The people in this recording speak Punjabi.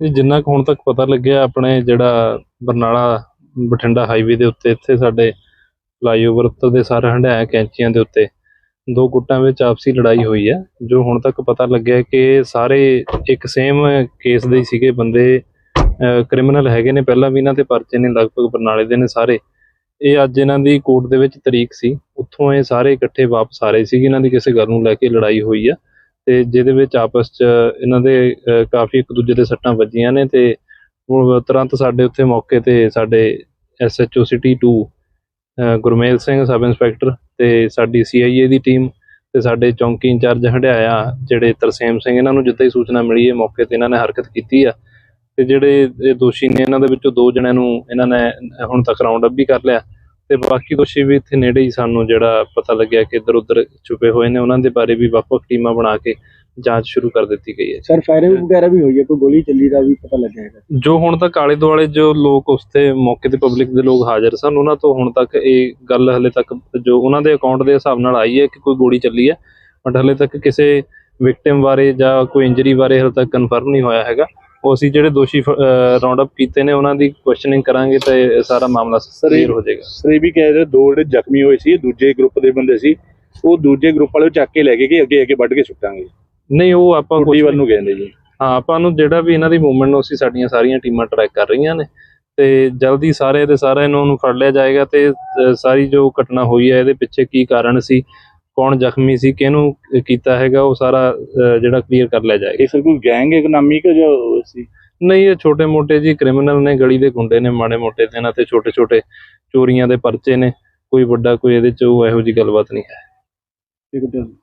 ਇਹ ਜਿੰਨਾ ਕੁ ਹੁਣ ਤੱਕ ਪਤਾ ਲੱਗਿਆ, ਆਪਣੇ ਜਿਹੜਾ ਬਰਨਾਲਾ ਬਠਿੰਡਾ ਹਾਈਵੇ ਦੇ ਉੱਤੇ, ਇੱਥੇ ਸਾਡੇ ਫਲਾਈਓਵਰ ਉੱਤੇ ਦੇ ਸਾਰੇ ਹੰਡਾਇਆ ਕੈਂਚੀਆਂ ਦੇ ਉੱਤੇ, ਦੋ ਗੁੱਟਾਂ ਵਿੱਚ ਆਪਸੀ ਲੜਾਈ ਹੋਈ ਹੈ, ਜੋ ਹੁਣ ਤੱਕ ਪਤਾ ਲੱਗਿਆ ਕਿ ਸਾਰੇ ਇੱਕ ਸੇਮ ਕੇਸ ਦੇ ਹੀ ਸੀਗੇ ਬੰਦੇ ਕ੍ਰਿਮੀਨਲ ਹੈਗੇ ਨੇ, ਪਹਿਲਾਂ ਵੀ ਇਹਨਾਂ ਤੇ ਪਰਚੇ ਨੇ, ਲਗਭਗ ਬਰਨਾਲੇ ਦੇ ਨੇ ਸਾਰੇ। ਇਹ ਅੱਜ ਇਹਨਾਂ ਦੀ ਕੋਰਟ ਦੇ ਵਿੱਚ ਤਰੀਕ ਸੀ, ਉੱਥੋਂ ਇਹ ਸਾਰੇ ਇਕੱਠੇ ਵਾਪਸ ਆ ਰਹੇ ਸੀ ਇਹਨਾਂ ਦੀ ਕਿਸੇ ਗੱਲ ਨੂੰ ਲੈ ਕੇ ਲੜਾਈ ਹੋਈ ਆ ਤੇ ਜਿਹਦੇ ਵਿੱਚ ਆਪਸ 'ਚ ਇਹਨਾਂ ਦੇ ਕਾਫੀ ਇੱਕ ਦੂਜੇ ਦੇ ਸੱਟਾਂ ਵੱਜੀਆਂ ਨੇ ਤੇ ਉਹ ਤੁਰੰਤ ਸਾਡੇ ਉੱਥੇ ਮੌਕੇ ਤੇ ਸਾਡੇ SHO city 2 Gurmel Singh, sub inspector ਤੇ ਸਾਡੀ ਸੀਆਈਏ ਦੀ ਟੀਮ ਤੇ ਸਾਡੇ ਚੌਂਕੀ ਇੰਚਾਰਜ ਹੰਡਿਆਇਆ, ਜਿਹੜੇ ਤਰਸੇਮ ਸਿੰਘ ਇਹਨਾਂ ਨੂੰ ਜਿੱਦਾਂ ਹੀ ਸੂਚਨਾ ਮਿਲੀ ਹੈ ਮੌਕੇ ਤੇ ਇਹਨਾਂ ਨੇ ਹਰਕਤ ਕੀਤੀ ਆ। ਤੇ ਜਿਹੜੇ ਦੋਸ਼ੀ ਨੇ ਇਹਨਾਂ ਦੇ ਵਿੱਚੋਂ ਦੋ ਜਣਿਆਂ ਨੂੰ ਇਹਨਾਂ ਨੇ ਹੁਣ ਤੱਕ ਰਾਉਂਡ ਅਪ ਵੀ ਕਰ ਲਿਆ। ਤੇ ਬਾਕੀ ਦੋਸ਼ੀ ਵੀ ਇੱਥੇ ਨੇੜੇ ਹੀ ਸਾਨੂੰ ਜਿਹੜਾ ਪਤਾ ਲੱਗਿਆ ਕਿ ਇੱਧਰ ਉੱਧਰ ਛੁਪੇ ਹੋਏ ਨੇ ਉਹਨਾਂ ਦੇ ਬਾਰੇ ਵੀ ਵੱਖ-ਵੱਖ ਟੀਮਾਂ ਬਣਾ ਕੇ ਜਾਂਚ ਸ਼ੁਰੂ ਕਰ ਦਿੱਤੀ ਗਈ ਹੈ ਸਰ ਫਾਇਰਿੰਗ ਵਗੈਰਾ ਵੀ ਹੋਈ ਹੈ ਕੋਈ ਗੋਲੀ ਚੱਲੀ ਦਾ ਵੀ ਪਤਾ ਲੱਗਿਆ ਹੈਗਾ? ਜੋ ਹੁਣ ਤੱਕ ਆਲੇ ਦੁਆਲੇ ਜੋ ਲੋਕ ਉਸ ਤੇ ਮੌਕੇ ਤੇ ਪਬਲਿਕ ਦੇ ਲੋਕ ਹਾਜ਼ਰ ਸਨ ਉਹਨਾਂ ਤੋਂ ਹੁਣ ਤੱਕ ਇਹ ਗੱਲ ਹਲੇ ਤੱਕ ਜੋ ਉਹਨਾਂ ਦੇ ਅਕਾਊਂਟ ਦੇ ਹਿਸਾਬ ਨਾਲ ਆਈ ਹੈ ਕਿ ਕੋਈ ਗੋਲੀ ਚੱਲੀ ਹੈ ਬਟ ਹਲੇ ਤੱਕ ਕਿਸੇ ਵਿਕਟਿਮ ਬਾਰੇ ਜਾਂ ਕੋਈ ਇੰਜਰੀ ਬਾਰੇ ਹਲੇ ਤੱਕ ਕਨਫਰਮ ਨਹੀਂ ਹੋਇਆ ਹੈਗਾ। ਉਹ ਅਸੀਂ ਜਿਹੜੇ ਦੋਸ਼ੀ ਰਾਉਂਡ ਅਪ ਕੀਤੇ ਨੇ ਉਹਨਾਂ ਦੀ ਕੁਐਸਚਨਿੰਗ ਕਰਾਂਗੇ ਤਾਂ ਇਹ ਸਾਰਾ ਮਾਮਲਾ ਕਲੀਅਰ ਹੋ ਜਾਏਗਾ। ਸਰ ਇਹ ਵੀ ਕਹਿ ਰਹੇ ਦੋ ਜਿਹੜੇ ਜ਼ਖਮੀ ਹੋਏ ਸੀ ਦੂਜੇ ਗਰੁੱਪ ਦੇ ਬੰਦੇ ਸੀ। ਉਹ ਦੂਜੇ ਗਰੁੱਪ ਵਾਲੇ ਚੱਕ ਕੇ ਲੈ ਗਏ ਕਿ ਅੱਗੇ ਅੱਗੇ ਵੱਢ ਕੇ ਸੁੱਟਾਂਗੇ? ਨਹੀਂ ਉਹ ਆਪਾਂ ਕੁੱਟੀ ਵੱਲ ਨੂੰ ਕਹਿੰਦੇ ਜੀ। ਹਾਂ ਆਪਾਂ ਨੂੰ ਜਿਹੜਾ ਵੀ ਇਹਨਾਂ ਦੀ ਮੂਵਮੈਂਟ ਨੂੰ ਅਸੀਂ ਸਾਡੀਆਂ ਸਾਰੀਆਂ ਟੀਮਾਂ ਟਰੈਕ ਕਰ ਰਹੀਆਂ ਨੇ। ਤੇ ਜਲਦੀ ਸਾਰੇ ਦੇ ਸਾਰੇ ਇਹਨਾਂ ਨੂੰ ਫੜ ਲਿਆ ਜਾਏਗਾ ਤੇ ਸਾਰੀ ਜੋ ਘਟਨਾ ਹੋਈ ਹੈ ਇਹਦੇ ਪਿੱਛੇ ਕੀ ਕਾਰਨ ਸੀ ਕੌਣ ਜ਼ਖਮੀ ਸੀ ਕਿਹਨੂੰ ਕੀਤਾ ਹੈਗਾ ਉਹ ਸਾਰਾ ਜਿਹੜਾ ਕਲੀਅਰ ਕਰ ਲਿਆ ਜਾਏਗਾ। ਇਹ ਸਰ ਕੋਈ ਗੈਂਗ ਇਕਨੋਮਿਕ ਜੋ ਸੀ? ਨਹੀਂ ਇਹ ਛੋਟੇ ਮੋਟੇ ਜੀ ਕ੍ਰਿਮੀਨਲ ਨੇ ਗਲੀ ਦੇ ਗੁੰਡੇ ਨੇ ਮਾੜੇ ਮੋਟੇ ਤੇ ਇਹਨਾਂ ਤੇ ਛੋਟੇ ਛੋਟੇ ਚੋਰੀਆਂ ਦੇ ਪਰਚੇ ਨੇ ਕੋਈ ਵੱਡਾ ਕੋਈ ਇਹਦੇ ਚ ਉਹ ਇਹੋ ਜੀ ਗੱਲਬਾਤ ਨਹੀਂ ਹੈ। ਠੀਕ ਹੈ